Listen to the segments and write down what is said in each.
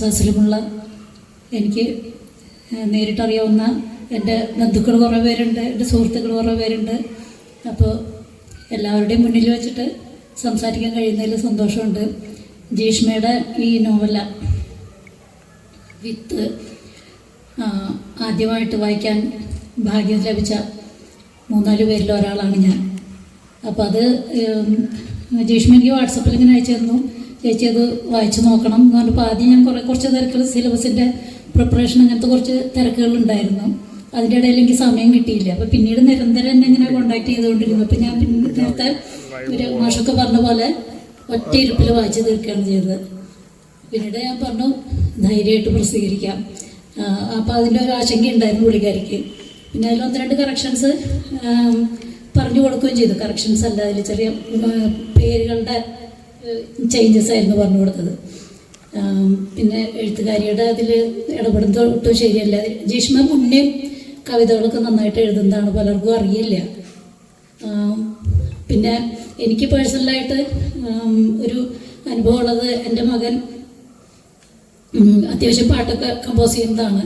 സസ്യമുള്ള എനിക്ക് ഏഹ്, നേരിട്ടറിയാവുന്ന എന്റെ ബന്ധുക്കൾ കുറേ പേരുണ്ട് എന്റെ സുഹൃത്തുക്കൾ കുറേ പേരുണ്ട്. അപ്പോൾ എല്ലാവരുടെയും മുന്നിൽ വെച്ചിട്ട് സംസാരിക്കാൻ കഴിയുന്നതിൽ സന്തോഷമുണ്ട്. ജീഷ്മയുടെ ഈ നോവല വിത്ത് ആദ്യമായിട്ട് വായിക്കാൻ ഭാഗ്യം ലഭിച്ച മൂന്നാൽ പേരിൽ ഒരാളാണ് ഞാൻ. അപ്പോൾ അത് ജീഷ്മ എനിക്ക് വാട്സപ്പിൽ ഇങ്ങനെ അയച്ചു തന്നു ചേച്ചി അത് വായിച്ചു നോക്കണം എന്ന് പറഞ്ഞപ്പോൾ ആദ്യം ഞാൻ കുറേ കുറച്ച് തിരക്കുകൾ സിലബസിന്റെ പ്രിപ്പറേഷൻ അങ്ങനത്തെ കുറച്ച് തിരക്കുകൾ ഉണ്ടായിരുന്നു അതിന്റെ ഇടയിൽ എനിക്ക് സമയം കിട്ടിയില്ല. അപ്പോൾ പിന്നീട് നിരന്തരം എന്നെ ഇങ്ങനെ കോണ്ടാക്ട് ചെയ്തുകൊണ്ടിരുന്നു. അപ്പോൾ ഞാൻ പിന്നെ നേരത്തെ ഒരു മാഷൊക്കെ പറഞ്ഞ പോലെ ഒറ്റ ഇരുപ്പിൽ വായിച്ചു തീർക്കുകയാണ് ചെയ്തത്. പിന്നീട് ഞാൻ പറഞ്ഞു ധൈര്യമായിട്ട് പ്രസിദ്ധീകരിക്കാം. അപ്പോൾ അതിന്റെ ഒരു ആശങ്ക ഉണ്ടായിരുന്നു പുള്ളിക്കാരിക്ക്. പിന്നെ അതിൽ ഒന്ന് രണ്ട് കറക്ഷൻസ് പറഞ്ഞു കൊടുക്കുകയും ചെയ്തു. കറക്ഷൻസ് അല്ല അതിൽ ചെറിയ പേരുകളുടെ ചേഞ്ചസ് ആയിരുന്നു പറഞ്ഞു കൊടുത്തത്. പിന്നെ എഴുത്തുകാരിയുടെ അതിൽ ഇടപെടുന്നത് ഒട്ടും ശരിയല്ല. ജീഷ്മ മുന്നേ കവിതകളൊക്കെ നന്നായിട്ട് എഴുതുന്നതാണ് പലർക്കും അറിയില്ല. പിന്നെ എനിക്ക് പേഴ്സണലായിട്ട് ഒരു അനുഭവമുള്ളത് എന്റെ മകൻ അത്യാവശ്യം പാട്ടൊക്കെ കമ്പോസ് ചെയ്യുന്നതാണ്.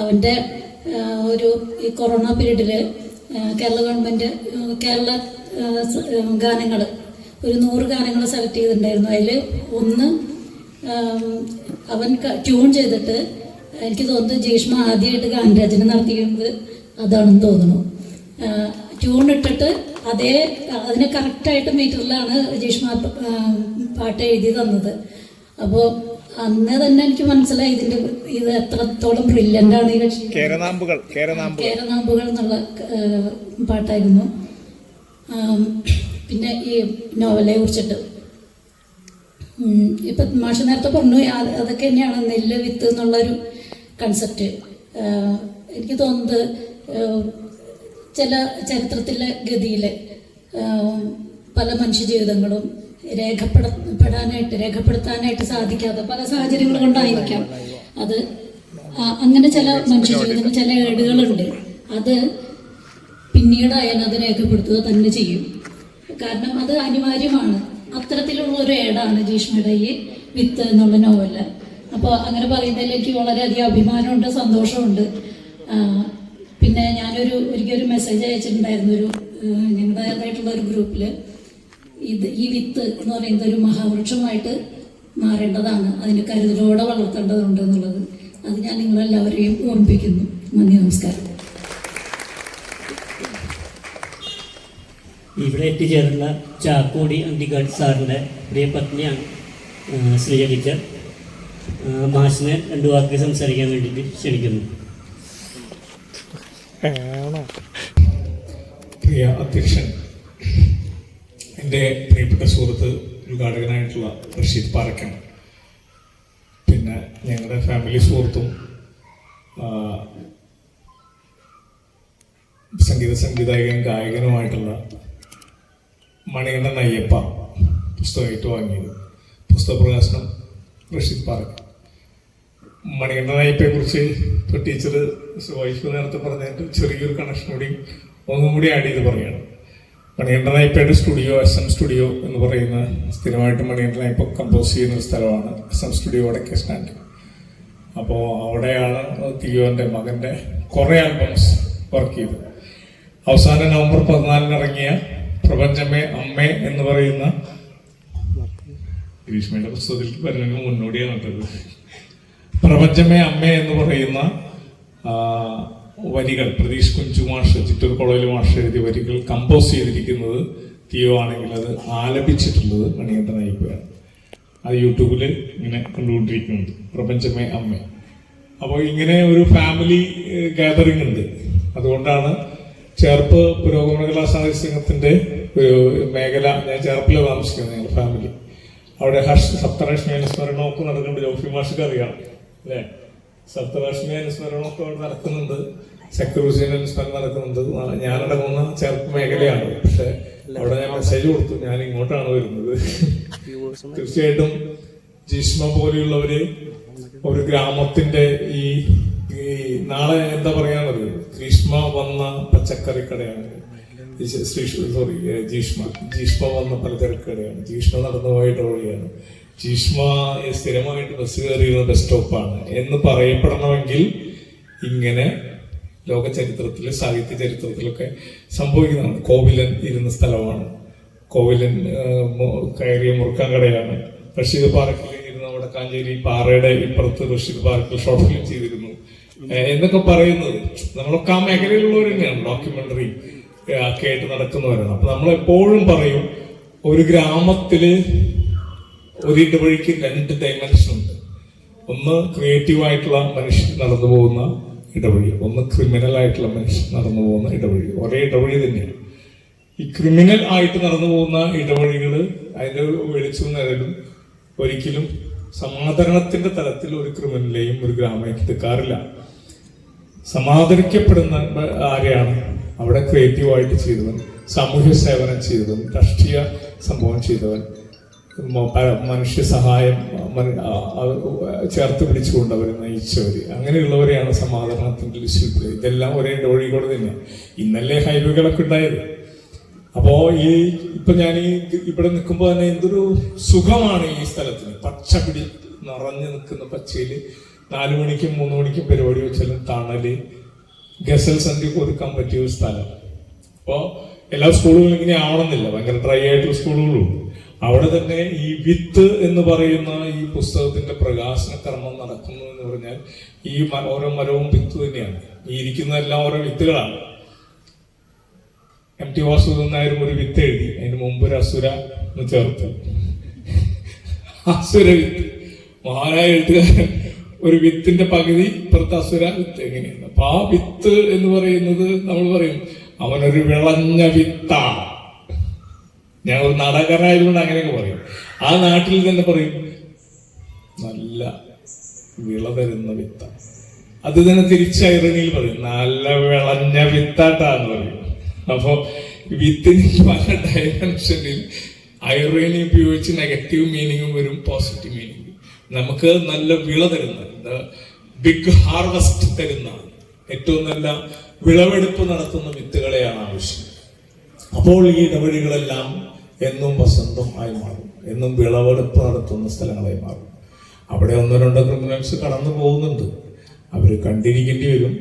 അവന്റെ ഒരു ഈ കൊറോണ പീരീഡിൽ കേരള ഗവൺമെന്റ് കേരള ഗാനങ്ങൾ ഒരു നൂറ് ഗാനങ്ങൾ സെലക്ട് ചെയ്തിട്ടുണ്ടായിരുന്നു. അതിൽ ഒന്ന് അവൻ ട്യൂൺ ചെയ്തിട്ട് എനിക്ക് തോന്നുന്നു ജീഷ്മ ആദ്യമായിട്ട് ഗാനരചന നടത്തിയിരുന്നത് അതാണെന്ന് തോന്നുന്നു. ട്യൂൺ ഇട്ടിട്ട് അതേ അതിന് കറക്റ്റായിട്ട് മീറ്ററിലാണ് ജീഷ്മ പാട്ട് എഴുതി തന്നത്. അപ്പോൾ അന്ന് തന്നെ എനിക്ക് മനസ്സിലായി ഇതിന്റെ ഇത് എത്രത്തോളം ബ്രില്യന്റ് ആണ് ഈ കേരനാമ്പുകൾ കേരനാമ്പുകൾ. എന്നുള്ള പാട്ടായിരുന്നു. പിന്നെ ഈ നോവലെ കുറിച്ചിട്ട്. ഇപ്പം മാഷ് നേരത്തെ പറഞ്ഞു അതൊക്കെ തന്നെയാണ് നെല്ല് വിത്ത് എന്നുള്ളൊരു കൺസെപ്റ്റ് എനിക്ക് തോന്നുന്നത് ചില ചരിത്രത്തിലെ ഗതിയിലെ പല മനുഷ്യജീവിതങ്ങളും രേഖപ്പെടപ്പെടാനായിട്ട് രേഖപ്പെടുത്താനായിട്ട് സാധിക്കാതെ പല സാഹചര്യങ്ങൾ കൊണ്ടായിരിക്കാം. അത് അങ്ങനെ ചില മനുഷ്യ ജീവിതങ്ങൾ ചില ഏടുകളുണ്ട്. അത് പിന്നീടായാലും അത് രേഖപ്പെടുത്തുക തന്നെ ചെയ്യും. കാരണം അത് അനിവാര്യമാണ്. അത്തരത്തിലുള്ള ഒരു ഏടാണ് ജീഷ്മയുടെ ഈ വിത്ത് എന്നുള്ള നോവൽ. അപ്പോൾ അങ്ങനെ പറയുന്നതിൽ എനിക്ക് വളരെയധികം അഭിമാനമുണ്ട് സന്തോഷമുണ്ട്. പിന്നെ ഞാനൊരു ഒരിക്കലൊരു മെസ്സേജ് അയച്ചിട്ടുണ്ടായിരുന്നു ഒരു ഞങ്ങളുടേതായിട്ടുള്ള ഒരു ഗ്രൂപ്പിൽ ഇത് ഈ വിത്ത് എന്ന് പറയുന്നത് ഒരു മഹാവൃക്ഷമായിട്ട് മാറേണ്ടതാണ്. അതിന് കരുതലോടെ വളർത്തേണ്ടതുണ്ട് എന്നുള്ളത്. അത് ഞാൻ നിങ്ങളെല്ലാവരെയും ഓർമ്മിപ്പിക്കുന്നു. നന്ദി നമസ്കാരം. ഇവിടെ എത്തിച്ചേർന്ന ചാക്കോടി അന്തികാട് സാറിന്റെ പ്രിയ പത്നിയാണ് ശ്രീജ ടീച്ചർ. മാഷിനെ രണ്ടു വാക്ക് സംസാരിക്കാൻ വേണ്ടിയിട്ട് ക്ഷണിക്കുന്നു. പ്രിയ അധ്യക്ഷൻ എന്റെ പ്രിയപ്പെട്ട സുഹൃത്ത് ഉദ്ഘാടകനായിട്ടുള്ള റഷീദ് പാറക്കൻ. പിന്നെ ഞങ്ങളുടെ ഫാമിലി സുഹൃത്തും സംഗീത സംവിധായകൻ ഗായകനുമായിട്ടുള്ള മണികണ്ഠൻ അയ്യപ്പ പുസ്തകമായിട്ട് വാങ്ങിയത്. പുസ്തക പ്രകാശനം റഷീദ് പാർക്ക് മണികണ്ഠൻ അയ്യപ്പയെ കുറിച്ച് ഇപ്പോൾ ടീച്ചർ വൈഫ് നേരത്തെ പറഞ്ഞതിന്റെ ചെറിയൊരു കണക്ഷൻ കൂടി ഒന്നും കൂടി ആഡ് ചെയ്ത് പറയാണ് മണികണ്ഠൻ അയ്യപ്പയുടെ സ്റ്റുഡിയോ എസ് എം സ്റ്റുഡിയോ എന്ന് പറയുന്ന സ്ഥിരമായിട്ട് മണികണ്ഠൻ അയ്യപ്പ കമ്പോസ് ചെയ്യുന്ന ഒരു സ്ഥലമാണ് എസ് എം സ്റ്റുഡിയോ വടക്കേ സ്റ്റാൻഡ് അപ്പോൾ അവിടെയാണ് തിയോന്റെ മകന്റെ കുറേ ആൽബംസ് വർക്ക് ചെയ്തത്. അവസാനം നവംബർ പതിനാലിന് ഇറങ്ങിയ പ്രപഞ്ചമേ അമ്മേ എന്ന് പറയുന്ന ഗ്രീഷ്മയുടെ പുസ്തകത്തിൽ വരുന്നതിന് മുന്നോടിയാണ് കേട്ടത്. പ്രപഞ്ചമേ അമ്മേ എന്ന് പറയുന്ന വരികൾ പ്രതീഷ് കുഞ്ചു മാഷ് ചിറ്റൂർ കോളേജിൽ മാഷ് എഴുതിയ വരികൾ കമ്പോസ് ചെയ്തിരിക്കുന്നത് തിയോ ആണെങ്കിൽ അത് ആലപിച്ചിട്ടുള്ളത് മണികണ്ഠൻ അയ്യപ്പയാണ്. അത് യൂട്യൂബിൽ ഇങ്ങനെ കണ്ടുകൊണ്ടിരിക്കുന്നുണ്ട്. പ്രപഞ്ചമേ അമ്മേ. അപ്പോൾ ഇങ്ങനെ ഒരു ഫാമിലി ഗാദറിംഗ് ഉണ്ട്. അതുകൊണ്ടാണ് ചേർപ്പ് പുരോഗമന കലാ സാഹിത്യ സംഘത്തിന്റെ ഒരു മേഖല ഞാൻ ചേർപ്പിൽ താമസിക്കുന്നത് ഞങ്ങൾ ഫാമിലി അവിടെ ഹർഷ് സപ്തലക്ഷ്മി അനുസ്മരണമൊക്കെ നടക്കുന്നുണ്ട്. ജോഫി മാഷിക്ക് അറിയാം അല്ലേ? സപ്തലക്ഷ്മി അനുസ്മരണമൊക്കെ അവിടെ നടക്കുന്നുണ്ട്. സെക്യൂരിറ്റി അനുസ്മരണം നടക്കുന്നുണ്ട്. ഞാനടങ്ങുന്ന ചേർപ്പ് മേഖലയാണ്. പക്ഷെ അവിടെ ഞാൻ മെസ്സേജ് കൊടുത്തു. ഞാൻ ഇങ്ങോട്ടാണ് വരുന്നത്. തീർച്ചയായിട്ടും ജിഷ്മ പോലെയുള്ളവര് ഒരു ഗ്രാമത്തിന്റെ ഈ നാളെ എന്താ പറയാനുള്ളത് ഗ്രീഷ്മ വന്ന പച്ചക്കറി കടയാണ് സോറി ജീഷ്മ ജീഷ്മ വന്ന പലചരക്ക് കടയാണ് ജീഷ്മ നടന്നു പോയിട്ട് വഴിയാണ് ജീഷ്മ സ്ഥിരമായിട്ട് ബസ് കയറിയിരുന്ന ബസ് സ്റ്റോപ്പാണ് എന്ന് പറയപ്പെടണമെങ്കിൽ ഇങ്ങനെ ലോക ചരിത്രത്തിൽ സാഹിത്യ ചരിത്രത്തിലൊക്കെ സംഭവിക്കുന്നതാണ്. കോവിലൻ ഇരുന്ന സ്ഥലമാണ്. കോവിലൻ കയറിയ മുറുക്കാൻ കടയാണ്. റഷീദ് പാർക്കിൽ ഇരുന്ന കാഞ്ചേരി പാറയുടെ ഇപ്പുറത്ത് റഷീദ് പാർക്കിൽ ഷോർട്ട് ഫിലിം ഏ, എന്നൊക്കെ പറയുന്നത്. നമ്മളൊക്കെ ആ മേഖലയിലുള്ളവർ തന്നെയാണ്. ഡോക്യുമെന്ററി ഒക്കെ ആയിട്ട് നടക്കുന്നവരാണ്. അപ്പൊ നമ്മൾ എപ്പോഴും പറയും ഒരു ഗ്രാമത്തിൽ ഒരു ഇടവഴിക്ക് രണ്ട് ഡയമെൻഷൻ ഉണ്ട്. ഒന്ന് ക്രിയേറ്റീവ് ആയിട്ടുള്ള മനുഷ്യൻ നടന്നു പോകുന്ന ഇടവഴി ഒന്ന് ക്രിമിനൽ ആയിട്ടുള്ള മനുഷ്യൻ നടന്നു പോകുന്ന ഇടവഴി. ഒരേ ഇടവഴി തന്നെയാണ്. ഈ ക്രിമിനൽ ആയിട്ട് നടന്നു പോകുന്ന ഇടവഴികൾ അതിന്റെ വെളിച്ചം നേരം ഒരിക്കലും സമാധാനത്തിന്റെ തലത്തിൽ ഒരു ക്രിമിനലെയും ഒരു ഗ്രാമത്തിൽ എത്തിക്കാറില്ല സമാദരിക്കപ്പെടുന്ന ആരെയാണ്? അവിടെ ക്രിയേറ്റീവായിട്ട് ചെയ്തവൻ സാമൂഹ്യ സേവനം ചെയ്തവൻ രാഷ്ട്രീയ സംഭവം ചെയ്തവൻ മനുഷ്യ സഹായം ചേർത്ത് പിടിച്ചുകൊണ്ട് അവർ നയിച്ചവര്. അങ്ങനെയുള്ളവരെയാണ് സമാധാനത്തിന്റെ ലിസ്റ്റിൽ ഇതെല്ലാം ഒരേ വഴികൾ തന്നെ. ഇന്നല്ലേ ഹൈവേകളൊക്കെ ഉണ്ടായത്. അപ്പോൾ ഈ ഇപ്പൊ ഞാൻ ഈ ഇവിടെ നിൽക്കുമ്പോൾ തന്നെ എന്തൊരു സുഖമാണ് ഈ സ്ഥലത്തിന്. പച്ച പിടി നിറഞ്ഞു നിൽക്കുന്ന പച്ചയിൽ നാലു മണിക്കും മൂന്ന് മണിക്കും പരിപാടി വെച്ചാലും തണൽ. ഗസൽ സന്ധ്യക്ക് ഒതുക്കാൻ പറ്റിയ ഒരു സ്ഥലം. അപ്പോൾ എല്ലാ സ്കൂളുകളും ഇങ്ങനെ ആവണമെന്നില്ല. ഭയങ്കര ഡ്രൈ ആയിട്ടുള്ള സ്കൂളുകളും അവിടെ തന്നെ ഈ വിത്ത് എന്ന് പറയുന്ന ഈ പുസ്തകത്തിന്റെ പ്രകാശന കർമ്മം നടക്കുന്നു എന്ന് പറഞ്ഞാൽ ഈ ഓരോ മരവും വിത്ത് തന്നെയാണ്. ഈ ഇരിക്കുന്നതെല്ലാം ഓരോ വിത്തുകളാണ്. എം ടി വാസുദേവൻ നായരും ഒരു വിത്ത് എഴുതി. അതിന് മുമ്പ് ഒരു അസുര എന്ന് ചേർത്ത്. അസുര വിത്ത്. മഹാനായ എഴുത്തുകാരൻ ഒരു വിത്തിന്റെ പകുതി ഇപ്പുറത്തെ അസുര വിത്ത് എങ്ങനെയാണ്? അപ്പൊ ആ വിത്ത് എന്ന് പറയുന്നത് നമ്മൾ പറയും അവനൊരു വിളഞ്ഞ വിത്താണ്. ഞാൻ ഒരു നാടകനായതുകൊണ്ട് അങ്ങനെയൊക്കെ പറയും. ആ നാട്ടിൽ തന്നെ പറയും നല്ല വിള തരുന്ന വിത്ത അത് തന്നെ തിരിച്ചൈറണിയിൽ പറയും നല്ല വിളഞ്ഞ വിത്താട്ടാന്ന് പറയും. അപ്പോ വിത്തിന് പല ഡയമെൻഷനിൽ ഐറണി ഉപയോഗിച്ച് നെഗറ്റീവ് മീനിങ്ങും വരും പോസിറ്റീവ് മീനിങ് നമുക്ക് നല്ല വിള തരുന്ന ബിഗ് ഹാർവസ്റ്റ് തരുന്ന ഏറ്റവും നല്ല വിളവെടുപ്പ് നടത്തുന്ന വിത്തുകളെയാണ് ആവശ്യം. അപ്പോൾ ഈ ഇടവഴികളെല്ലാം എന്നും വസന്തം ആയി മാറും. എന്നും വിളവെടുപ്പ് നടത്തുന്ന സ്ഥലങ്ങളായി മാറും. അവിടെ ഒന്നോ രണ്ടോ ക്രിമിനൽസ് കടന്നു പോകുന്നുണ്ട്. അവർ കണ്ടിരിക്കേണ്ടി വരും.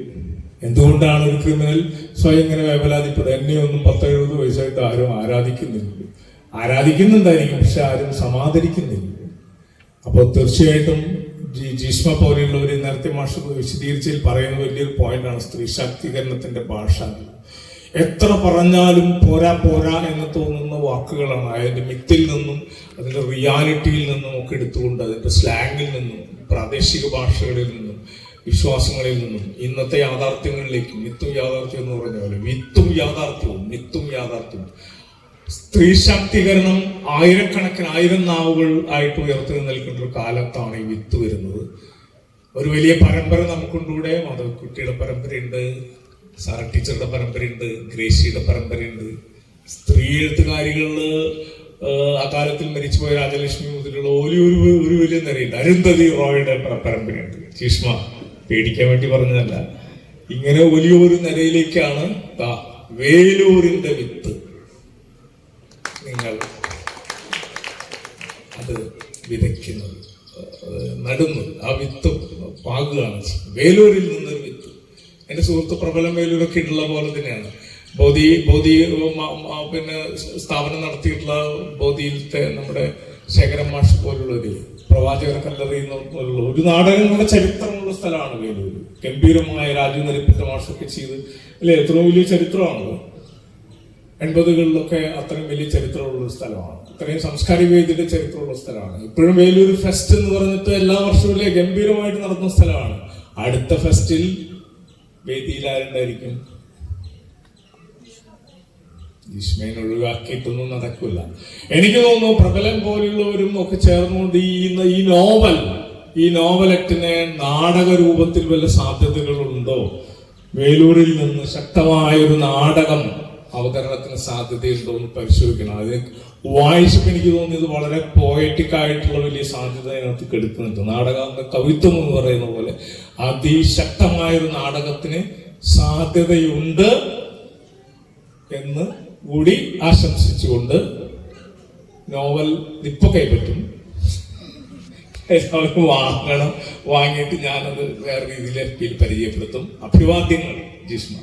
എന്തുകൊണ്ടാണ് ഒരു ക്രിമിനൽ സ്വയം ഇങ്ങനെ വേവലാതിപ്പെടുക എന്നെ ഒന്നും പത്ത് വയസ്സായിട്ട് ആരും ആരാധിക്കുന്നില്ല. ആരാധിക്കുന്നുണ്ടായിരിക്കും പക്ഷെ ആരും സമാദരിക്കുന്നില്ല. അപ്പോൾ തീർച്ചയായിട്ടും ജി- ജീഷ്മ പോലെയുള്ളവർ നേരത്തെ മാഷ് വിശദീകരിച്ചതിൽ പറയുന്ന വലിയൊരു പോയിന്റാണ് സ്ത്രീ ശാക്തീകരണത്തിന്റെ ഭാഷ എത്ര പറഞ്ഞാലും പോരാ പോരാ എന്ന് തോന്നുന്ന വാക്കുകളാണ്. അതിന്റെ മിത്തിൽ നിന്നും അതിന്റെ റിയാലിറ്റിയിൽ നിന്നും ഒക്കെ എടുത്തുകൊണ്ട് അതിന്റെ സ്ലാങ്ങിൽ നിന്നും പ്രാദേശിക ഭാഷകളിൽ നിന്നും വിശ്വാസങ്ങളിൽ നിന്നും ഇന്നത്തെ യാഥാർത്ഥ്യങ്ങളിലേക്ക് മിത്തും യാഥാർത്ഥ്യം എന്ന് പറഞ്ഞ പോലെ മിത്തും യാഥാർത്ഥ്യവും മിത്തും യാഥാർത്ഥ്യവും. സ്ത്രീ ശാക്തീകരണം ആയിരക്കണക്കിന് ആയിരം നാവുകൾ ആയിട്ട് ഉയർത്തി നിൽക്കുന്ന ഒരു കാലത്താണ് ഈ വിത്ത് വരുന്നത്. ഒരു വലിയ പരമ്പര നമുക്കുണ്ടൂടെ. മാധവക്കുട്ടിയുടെ പരമ്പരയുണ്ട് സാറ ടീച്ചറുടെ പരമ്പരയുണ്ട് ഗ്രേസിയുടെ പരമ്പരയുണ്ട്. സ്ത്രീ ആഹ് അകാലത്തിൽ മരിച്ചുപോയ രാജലക്ഷ്മി മുതലുള്ള ഒരു ഒരു വലിയ നിരയുണ്ട്. അരുന്ധതി റോയുടെ പരമ്പരയുണ്ട്. ചീഷ്മ പേടിക്കാൻ വേണ്ടി പറഞ്ഞതല്ല. ഇങ്ങനെ വലിയൊരു നിരയിലേക്കാണ് വേലൂരിന്റെ വിത്ത്. നിങ്ങൾ അത് വിതയ്ക്കുന്നത് നടുന്നു ആ വിത്ത് പാകുകയാണ് വേലൂരിൽ നിന്നൊരു വിത്ത്. എന്റെ സുഹൃത്ത് പ്രബലം വേലൂരൊക്കെ ഉള്ള പോലെ തന്നെയാണ്. ബോധി ബോധി പിന്നെ സ്ഥാപനം നടത്തിയിട്ടുള്ള ബോധിയിലത്തെ നമ്മുടെ ശേഖരൻ മാഷ് പോലുള്ളൊരു പ്രവാചകരെ കല്ലെറിയുന്ന പോലുള്ള ഒരു നാടകങ്ങളുടെ ചരിത്രമുള്ള സ്ഥലമാണ് വേലൂർ ഗംഭീരമായ രാജു മാഷൊക്കെ ചെയ്ത് അല്ലെ? എത്രയോ വലിയ ചരിത്രമാണല്ലോ എൺപതുകളിലൊക്കെ അത്രയും വലിയ ചരിത്രമുള്ള സ്ഥലമാണ്. അത്രയും സംസ്കാരിക വേദിയുടെ ചരിത്രമുള്ള സ്ഥലമാണ്. ഇപ്പോഴും വേലൂർ ഫെസ്റ്റ് എന്ന് പറഞ്ഞിട്ട് എല്ലാ വർഷവും ഗംഭീരമായിട്ട് നടത്തുന്ന സ്ഥലമാണ്. അടുത്ത ഫെസ്റ്റിൽ വേദിയിൽ ആരുണ്ടായിരിക്കും? വിസ്മയൻ ഒഴിവാക്കിയിട്ടൊന്നും നടക്കില്ല എനിക്ക് തോന്നുന്നു പ്രബലം പോലുള്ളവരും ഒക്കെ ചേർന്നുകൊണ്ട് ഈ ഈ നോവൽ ഈ നോവലറ്റിനെ നാടക രൂപത്തിൽ വല്ല സാധ്യതകളുണ്ടോ? വേലൂരിൽ നിന്ന് ശക്തമായൊരു നാടകം അവതരണത്തിന് സാധ്യതയുണ്ടോ എന്ന് പരിശോധിക്കണം. അതിന് വായിച്ചപ്പോൾ എനിക്ക് തോന്നിയത് വളരെ പോയറ്റിക് ആയിട്ടുള്ള വലിയ സാധ്യത അതിനകത്ത് കെടുക്കുന്നുണ്ട്. നാടകം എന്ന കവിത്വം എന്ന് പറയുന്ന പോലെ അതിശക്തമായ ഒരു നാടകത്തിന് സാധ്യതയുണ്ട് എന്ന് കൂടി ആശംസിച്ചുകൊണ്ട് നോവൽ ഇപ്പൊ കൈപ്പറ്റും. എല്ലാവർക്കും വാങ്ങണം. വാങ്ങിയിട്ട് ഞാനത് വേറെ രീതിയിൽ പരിചയപ്പെടുത്തും. അഭിവാദ്യങ്ങൾ ജിസ്മ